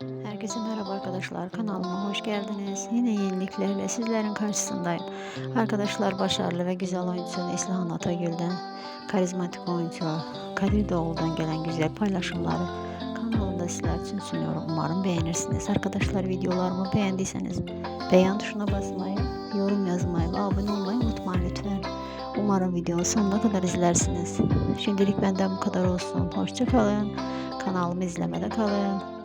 Herkese merhaba arkadaşlar kanalıma hoş geldiniz. Yine yeniliklerle sizlerin karşısındayım. Arkadaşlar başarılı ve güzel oyuncu Neslihan Atagül'den, karizmatik oyuncu Kadir Doğulu'dan gelen güzel paylaşımları kanalımda sizler için sunuyorum. Umarım beğenirsiniz. Arkadaşlar videolarımı beğendiyseniz beğen tuşuna basmayı, yorum yazmayı ve abone olmayı unutmayın lütfen. Umarım videonun sonuna kadar izlersiniz. Şimdilik benden bu kadar olsun. Hoşçakalın. Kanalımı izlemede kalın.